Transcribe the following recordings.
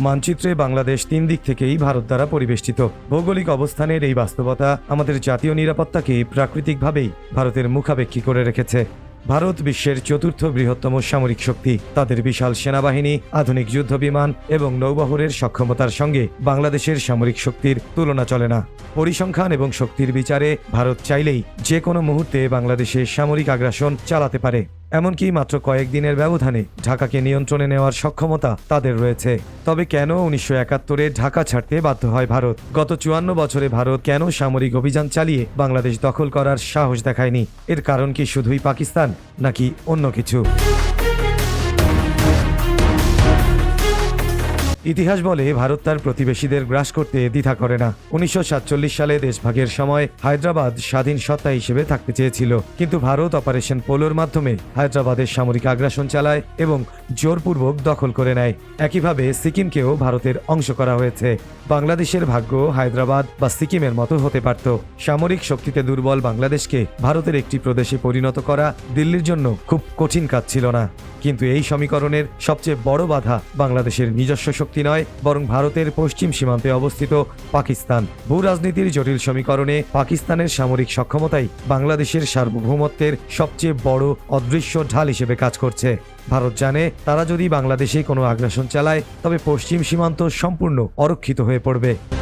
মানচিত্রে বাংলাদেশ তিন দিক থেকেই ভারত দ্বারা পরিবেষ্টিত। ভৌগোলিক অবস্থানের এই বাস্তবতা আমাদের জাতীয় নিরাপত্তাকে প্রাকৃতিকভাবেই ভারতের মুখাপেক্ষী করে রেখেছে। ভারত বিশ্বের চতুর্থ বৃহত্তম সামরিক শক্তি। তাদের বিশাল সেনাবাহিনী, আধুনিক যুদ্ধ বিমান এবং নৌবহরের সক্ষমতার সঙ্গে বাংলাদেশের সামরিক শক্তির তুলনা চলে না। পরিসংখ্যান এবং শক্তির বিচারে ভারত চাইলেই যে কোনো মুহূর্তে বাংলাদেশে সামরিক আগ্রাসন চালাতে পারে। এমনকি মাত্র কয়েকদিনের ব্যবধানে ঢাকাকে নিয়ন্ত্রণে নেওয়ার সক্ষমতা তাদের রয়েছে। তবে কেন উনিশশো একাত্তরে ঢাকা ছাড়তে বাধ্য হয় ভারত? গত চুয়ান্ন বছরে ভারত কেন সামরিক অভিযান চালিয়ে বাংলাদেশ দখল করার সাহস দেখায়নি? এর কারণ কি শুধুই পাকিস্তান নাকি অন্য কিছু? ইতিহাস বলে ভারত তার প্রতিবেশীদের গ্রাস করতে দ্বিধা করে না। উনিশশো সাতচল্লিশ সালে দেশভাগের সময় হায়দ্রাবাদ স্বাধীন সত্তা হিসেবে থাকতে চেয়েছিল। কিন্তু ভারত অপারেশন পোলোর মাধ্যমে হায়দ্রাবাদের সামরিক আগ্রাসন চালায় এবং জোরপূর্বক দখল করে নেয়। একইভাবে সিকিমকেও ভারতের অংশ করা হয়েছে। বাংলাদেশের ভাগ্য হায়দ্রাবাদ বা সিকিমের মতো হতে পারত। সামরিক শক্তিতে দুর্বল বাংলাদেশকে ভারতের একটি প্রদেশে পরিণত করা দিল্লির জন্য খুব কঠিন কাজ ছিল না। কিন্তু এই সমীকরণের সবচেয়ে বড় বাধা বাংলাদেশের নিজস্ব শক্তি নয়, বরং ভারতের পশ্চিম সীমান্তে অবস্থিত পাকিস্তান। ভূ রাজনীতির জটিল সমীকরণে পাকিস্তানের সামরিক সক্ষমতাই বাংলাদেশের সার্বভৌমত্বের সবচেয়ে বড় অদৃশ্য ঢাল হিসেবে কাজ করছে। ভারত জানে তারা যদি বাংলাদেশে কোনো আগ্রাসন চালায়, তবে পশ্চিম সীমান্ত সম্পূর্ণ অরক্ষিত হয়ে পড়বে।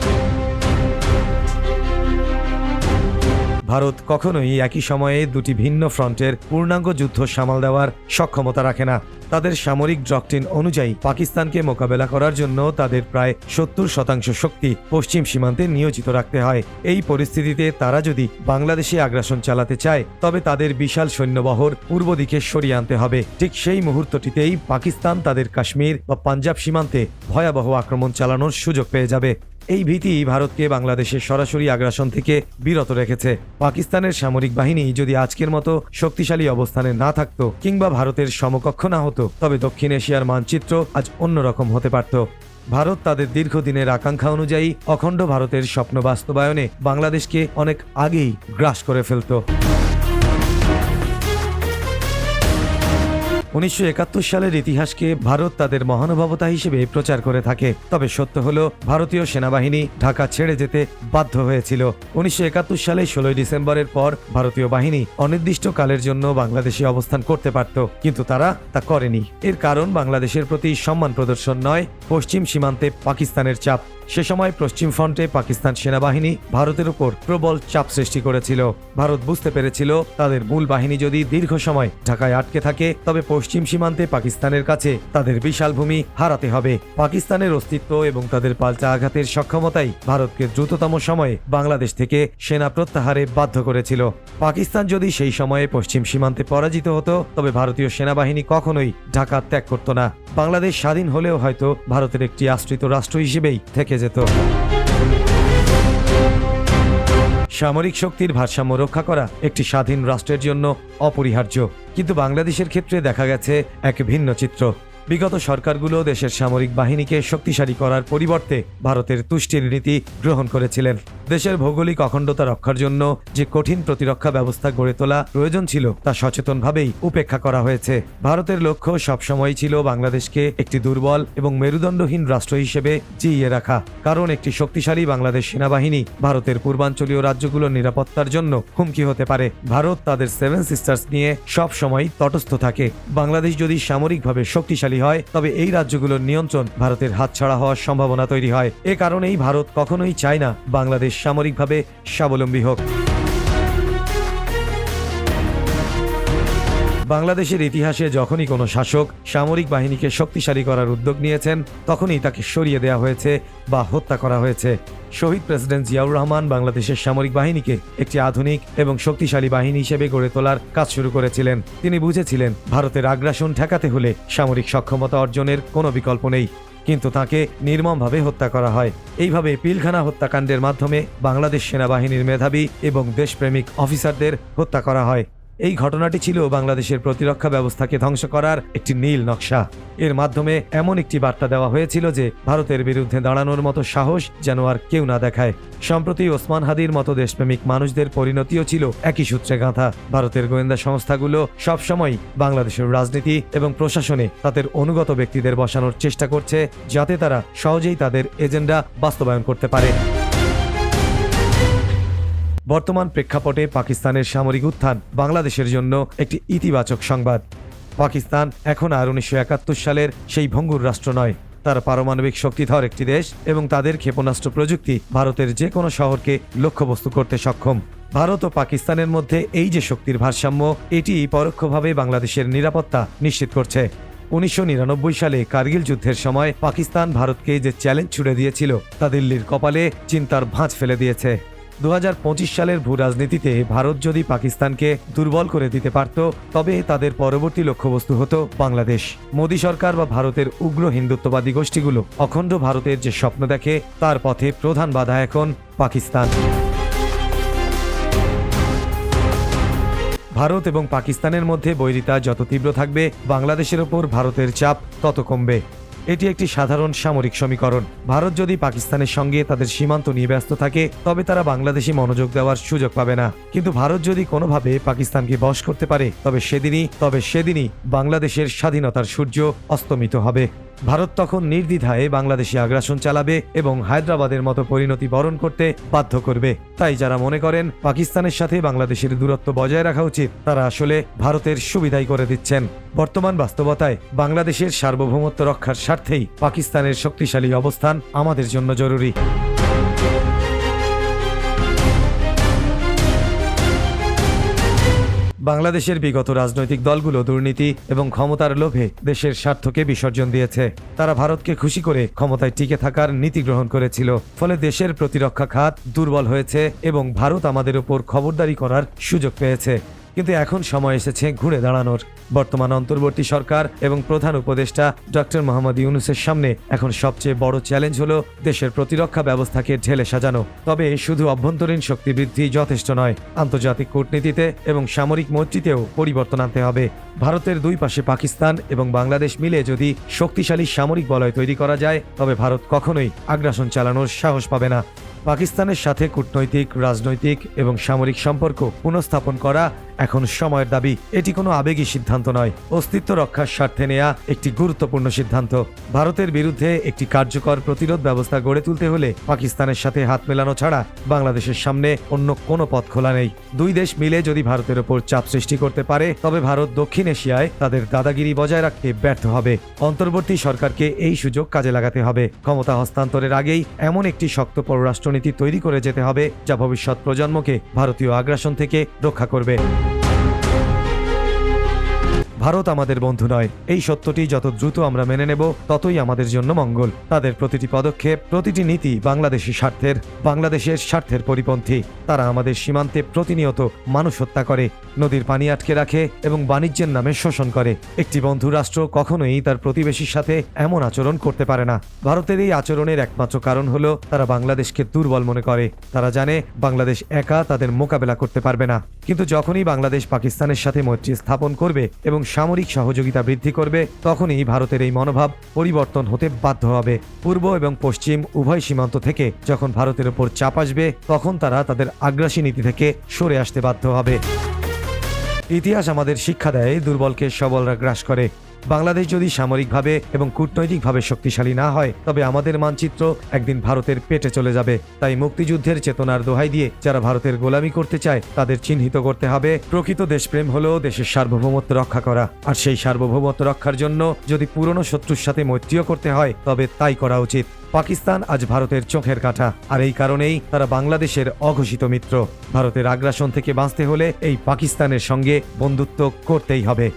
ভারত কখনোই একই সময়ে দুটি ভিন্ন ফ্রন্টের পূর্ণাঙ্গ যুদ্ধ সামাল দেওয়ার সক্ষমতা রাখে না। তাদের সামরিক ডক্ট্রিন অনুযায়ী পাকিস্তানকে মোকাবেলা করার জন্য তাদের প্রায় সত্তর শতাংশ শক্তি পশ্চিম সীমান্তে নিয়োজিত রাখতে হয়। এই পরিস্থিতিতে তারা যদি বাংলাদেশে আগ্রাসন চালাতে চায়, তবে তাদের বিশাল সৈন্যবহর পূর্ব দিকে সরিয়ে আনতে হবে। ঠিক সেই মুহূর্তটিতেই পাকিস্তান তাদের কাশ্মীর বা পাঞ্জাব সীমান্তে ভয়াবহ আক্রমণ চালানোর সুযোগ পেয়ে যাবে। এই ভীতি ভারতকে বাংলাদেশের সরাসরি আগ্রাসন থেকে বিরত রেখেছে। পাকিস্তানের সামরিক বাহিনী যদি আজকের মতো শক্তিশালী অবস্থানে না থাকতো কিংবা ভারতের সমকক্ষ না হতো, তবে দক্ষিণ এশিয়ার মানচিত্র আজ অন্যরকম হতে পারত। ভারত তাদের দীর্ঘদিনের আকাঙ্ক্ষা অনুযায়ী অখণ্ড ভারতের স্বপ্ন বাস্তবায়নে বাংলাদেশকে অনেক আগেই গ্রাস করে ফেলত। উনিশশো একাত্তর সালের ইতিহাসকে ভারত তাদের মহানুভবতা হিসেবে প্রচার করে থাকে। তবে সত্য হল, ভারতীয় সেনাবাহিনী ঢাকা ছেড়ে যেতে বাধ্য হয়েছিল। উনিশশো একাত্তর সালে ষোলোই ডিসেম্বরের পর ভারতীয় বাহিনী অনির্দিষ্টকালের জন্য বাংলাদেশে অবস্থান করতে পারত, কিন্তু তারা তা করেনি। এর কারণ বাংলাদেশের প্রতি সম্মান প্রদর্শন নয়, পশ্চিম সীমান্তে পাকিস্তানের চাপ। সে সময় পশ্চিম ফ্রন্টে পাকিস্তান সেনাবাহিনী ভারতের উপর প্রবল চাপ সৃষ্টি করেছিল। ভারত বুঝতে পেরেছিল তাদের মূল বাহিনী যদি দীর্ঘ সময় ঢাকায় আটকে থাকে, তবে পশ্চিম সীমান্তে পাকিস্তানের কাছে তাদের বিশাল ভূমি হারাতে হবে। পাকিস্তানের অস্তিত্ব এবং তাদের পাল্টা আঘাতের সক্ষমতাই ভারতকে দ্রুততম সময়ে বাংলাদেশ থেকে সেনা প্রত্যাহারে বাধ্য করেছিল। পাকিস্তান যদি সেই সময়ে পশ্চিম সীমান্তে পরাজিত হতো, তবে ভারতীয় সেনাবাহিনী কখনোই ঢাকা ত্যাগ করত না। বাংলাদেশ স্বাধীন হলেও হয়তো ভারতের একটি আশ্রিত রাষ্ট্র হিসেবেই থেকে যেত। সামরিক শক্তির ভারসাম্য রক্ষা করা একটি স্বাধীন রাষ্ট্রের জন্য অপরিহার্য। কিন্তু বাংলাদেশের ক্ষেত্রে দেখা গেছে এক ভিন্ন চিত্র। বিগত সরকারগুলো দেশের সামরিক বাহিনীকে শক্তিশালী করার পরিবর্তে ভারতের তুষ্টির নীতি গ্রহণ করেছিলেন। দেশের ভৌগোলিক অখণ্ডতা রক্ষার জন্য যে কঠিন প্রতিরক্ষা ব্যবস্থা গড়ে তোলা প্রয়োজন ছিল, তা সচেতনভাবেই উপেক্ষা করা হয়েছে। ভারতের লক্ষ্য সবসময়ই ছিল বাংলাদেশকে একটি দুর্বল এবং মেরুদণ্ডহীন রাষ্ট্র হিসেবে জিইয়ে রাখা, কারণ একটি শক্তিশালী বাংলাদেশ সেনাবাহিনী ভারতের পূর্বাঞ্চলীয় রাজ্যগুলোর নিরাপত্তার জন্য হুমকি হতে পারে। ভারত তাদের সেভেন সিস্টার্স নিয়ে সব সময় তটস্থ থাকে। বাংলাদেশ যদি সামরিকভাবে শক্তিশালী হয়, তবে এই রাজ্যগুলোর নিয়ন্ত্রণ ভারতের হাতছাড়া হওয়ার সম্ভাবনা তৈরি হয়। এ কারণেই ভারত কখনোই চায় না বাংলাদেশ সামরিকভাবে স্বাবলম্বী হোক। বাংলাদেশের ইতিহাসে যখনই কোনো শাসক সামরিক বাহিনীকে শক্তিশালী করার উদ্যোগ নিয়েছেন, তখনই তাকে সরিয়ে দেওয়া হয়েছে বা হত্যা করা হয়েছে। শহীদ প্রেসিডেন্ট জিয়াউর রহমান বাংলাদেশের সামরিক বাহিনীকে একটি আধুনিক এবং শক্তিশালী বাহিনী হিসেবে গড়ে তোলার কাজ শুরু করেছিলেন। তিনি বুঝেছিলেন, ভারতের আগ্রাসন ঠেকাতে হলে সামরিক সক্ষমতা অর্জনের কোনো বিকল্প নেই। কিন্তু তাকে নির্মমভাবে হত্যা করা হয়। এইভাবে পিলখানা হত্যাকাণ্ডের মাধ্যমে বাংলাদেশ সেনাবাহিনীর মেধাবী এবং দেশপ্রেমিক অফিসারদের হত্যা করা হয়। এই ঘটনাটি ছিল বাংলাদেশের প্রতিরক্ষা ব্যবস্থাকে ধ্বংস করার একটি নীল নকশা। এর মাধ্যমে এমন একটি বার্তা দেওয়া হয়েছিল যে, ভারতের বিরুদ্ধে দাঁড়ানোর মতো সাহস যেন আর কেউ না দেখায়। সম্প্রতি ওসমান হাদির মতো দেশপ্রেমিক মানুষদের পরিণতিও ছিল একই সূত্রে গাঁথা। ভারতের গোয়েন্দা সংস্থাগুলো সবসময় বাংলাদেশের রাজনীতি এবং প্রশাসনে তাদের অনুগত ব্যক্তিদের বসানোর চেষ্টা করছে, যাতে তারা সহজেই তাদের এজেন্ডা বাস্তবায়ন করতে পারে। বর্তমান প্রেক্ষাপটে পাকিস্তানের সামরিক উত্থান বাংলাদেশের জন্য একটি ইতিবাচক সংবাদ। পাকিস্তান এখন আর উনিশশো একাত্তর সালের সেই ভঙ্গুর রাষ্ট্র নয়। তার পারমাণবিক শক্তিধর একটি দেশ এবং তাদের ক্ষেপণাস্ত্র প্রযুক্তি ভারতের যে কোনো শহরকে লক্ষ্যবস্তু করতে সক্ষম। ভারত ও পাকিস্তানের মধ্যে এই যে শক্তির ভারসাম্য এটি পরোক্ষভাবে বাংলাদেশের নিরাপত্তা নিশ্চিত করছে। উনিশশো নিরানব্বই সালে কার্গিল যুদ্ধের সময় পাকিস্তান ভারতকে যে চ্যালেঞ্জ ছুড়ে দিয়েছিল, তা দিল্লির কপালে চিন্তার ভাঁজ ফেলে দিয়েছে। দু হাজার পঁচিশ সালের ভূ রাজনীতিতে ভারত যদি পাকিস্তানকে দুর্বল করে দিতে পারত, তবে তাদের পরবর্তী লক্ষ্যবস্তু হতো বাংলাদেশ। মোদী সরকার বা ভারতের উগ্র হিন্দুত্ববাদী গোষ্ঠীগুলো অখণ্ড ভারতের যে স্বপ্ন দেখে, তার পথে প্রধান বাধা এখন পাকিস্তান। ভারত এবং পাকিস্তানের মধ্যে বৈরিতা যত তীব্র থাকবে, বাংলাদেশের ওপর ভারতের চাপ তত কমবে। এটি একটি সাধারণ সামরিক সমীকরণ। ভারত যদি পাকিস্তানের সঙ্গে তাদের সীমান্ত নিয়ে ব্যস্ত থাকে, তবে তারা বাংলাদেশি মনোযোগ দেওয়ার সুযোগ পাবে না। কিন্তু ভারত যদি কোনোভাবে পাকিস্তানকে বশ করতে পারে, তবে সেদিনই তবে সেদিনই বাংলাদেশের স্বাধীনতার সূর্য অস্তমিত হবে। ভারত তখন নির্দ্বিধায় বাংলাদেশে আগ্রাসন চালাবে এবং হায়দ্রাবাদের মতো পরিণতি বরণ করতে বাধ্য করবে। তাই যারা মনে করেন পাকিস্তানের সাথে বাংলাদেশের দূরত্ব বজায় রাখা উচিত, তারা আসলে ভারতের সুবিধাই করে দিচ্ছেন। বর্তমান বাস্তবতায় বাংলাদেশের সার্বভৌমত্ব রক্ষার স্বার্থেই পাকিস্তানের শক্তিশালী অবস্থান আমাদের জন্য জরুরি। বাংলাদেশের বিগত রাজনৈতিক দলগুলো দুর্নীতি এবং ক্ষমতার লোভে দেশের স্বার্থকে বিসর্জন দিয়েছে। তারা ভারতকে খুশি করে ক্ষমতায় টিকে থাকার নীতি গ্রহণ করেছিল। ফলে দেশের প্রতিরক্ষা খাত দুর্বল হয়েছে এবং ভারত আমাদের উপর খবরদারি করার সুযোগ পেয়েছে। কিন্তু এখন সময় এসেছে ঘুরে দাঁড়ানোর। বর্তমান অন্তর্বর্তী সরকার এবং প্রধান উপদেষ্টা ডক্টর মোহাম্মদ ইউনুসের সামনে এখন সবচেয়ে বড় চ্যালেঞ্জ হলো দেশের প্রতিরক্ষা ব্যবস্থাকে ঢেলে সাজানো। তবে শুধু অভ্যন্তরীণ শক্তি বৃদ্ধি যথেষ্ট নয়, আন্তর্জাতিক কূটনীতিতে এবং সামরিক মৈত্রীতেও পরিবর্তন আনতে হবে। ভারতের দুই পাশে পাকিস্তান এবং বাংলাদেশ মিলে যদি শক্তিশালী সামরিক বলয় তৈরি করা যায়, তবে ভারত কখনোই আগ্রাসন চালানোর সাহস পাবে না। পাকিস্তানের সাথে কূটনৈতিক, রাজনৈতিক এবং সামরিক সম্পর্ক পুনঃস্থাপন করা এখন সময়ের দাবি, এটি কোনো আবেগী সিদ্ধান্ত নয়। অস্তিত্ব রক্ষার স্বার্থে নেয়া একটি গুরুত্বপূর্ণ সিদ্ধান্ত। ভারতের বিরুদ্ধে একটি কার্যকর প্রতিরোধ ব্যবস্থা গড়ে তুলতে হলে পাকিস্তানের সাথে হাত মেলানো ছাড়া বাংলাদেশের সামনে অন্য কোনো পথ খোলা নেই। দুই দেশ মিলে যদি ভারতের ওপর চাপ সৃষ্টি করতে পারে, তবে ভারত দক্ষিণ এশিয়ায় তাদের দাদাগিরি বজায় রাখতে ব্যর্থ হবে। অন্তর্বর্তী সরকারকে এই সুযোগ কাজে লাগাতে হবে। ক্ষমতা হস্তান্তরের আগেই এমন একটি শক্ত পররাষ্ট্রনীতি তৈরি করে যেতে হবে, যা ভবিষ্যৎ প্রজন্মকে ভারতীয় আগ্রাসন থেকে রক্ষা করবে। ভারত আমাদের বন্ধু নয়। এই সত্যটি যত দ্রুত আমরা মেনে নেব, ততই আমাদের জন্য মঙ্গল। তাদের প্রতিটি পদক্ষেপ, প্রতিটি নীতি বাংলাদেশের স্বার্থের বাংলাদেশের স্বার্থের পরিপন্থী। তারা আমাদের সীমান্তে প্রতিনিয়ত মানুষ হত্যা করে, নদীর পানি আটকে রাখে এবং বাণিজ্যের নামে শোষণ করে। একটি বন্ধু রাষ্ট্র কখনোই তার প্রতিবেশীর সাথে এমন আচরণ করতে পারে না। ভারতের এই আচরণের একমাত্র কারণ হলো তারা বাংলাদেশকে দুর্বল মনে করে। তারা জানে বাংলাদেশ একা তাদের মোকাবেলা করতে পারবে না। কিন্তু যখনই বাংলাদেশ পাকিস্তানের সাথে মৈত্রী স্থাপন করবে এবং সামরিক সহযোগিতা বৃদ্ধি করবে, তখনই ভারতের এই মনোভাব পরিবর্তন হতে বাধ্য হবে। পূর্ব এবং পশ্চিম উভয় সীমান্ত থেকে যখন ভারতের ওপর চাপ আসবে, তখন তারা তাদের আগ্রাসী নীতি থেকে সরে আসতে বাধ্য হবে। ইতিহাস আমাদের শিক্ষা দেয়, দুর্বলকে সবলরা গ্রাস করে। বাংলাদেশ যদি সামরিকভাবে এবং কূটনৈতিকভাবে শক্তিশালী না হয়, তবে আমাদের মানচিত্র একদিন ভারতের পেটে চলে যাবে। তাই মুক্তিযুদ্ধের চেতনার দোহাই দিয়ে যারা ভারতের গোলামি করতে চায়, তাদের চিহ্নিত করতে হবে, প্রকৃত দেশপ্রেম হলো দেশের সার্বভৌমত্ব রক্ষা করা। আর সেই সার্বভৌমত্ব রক্ষার জন্য যদি পুরনো শত্রুর সাথে মৈত্রীও করতে হয়, তবে তাই করা উচিত। পাকিস্তান আজ ভারতের চোখের কাঁটা, আর এই কারণেই তারা বাংলাদেশের অঘোষিত মিত্র। ভারতের আগ্রাসন থেকে বাঁচতে হলে এই পাকিস্তানের সঙ্গে বন্ধুত্ব করতেই হবে।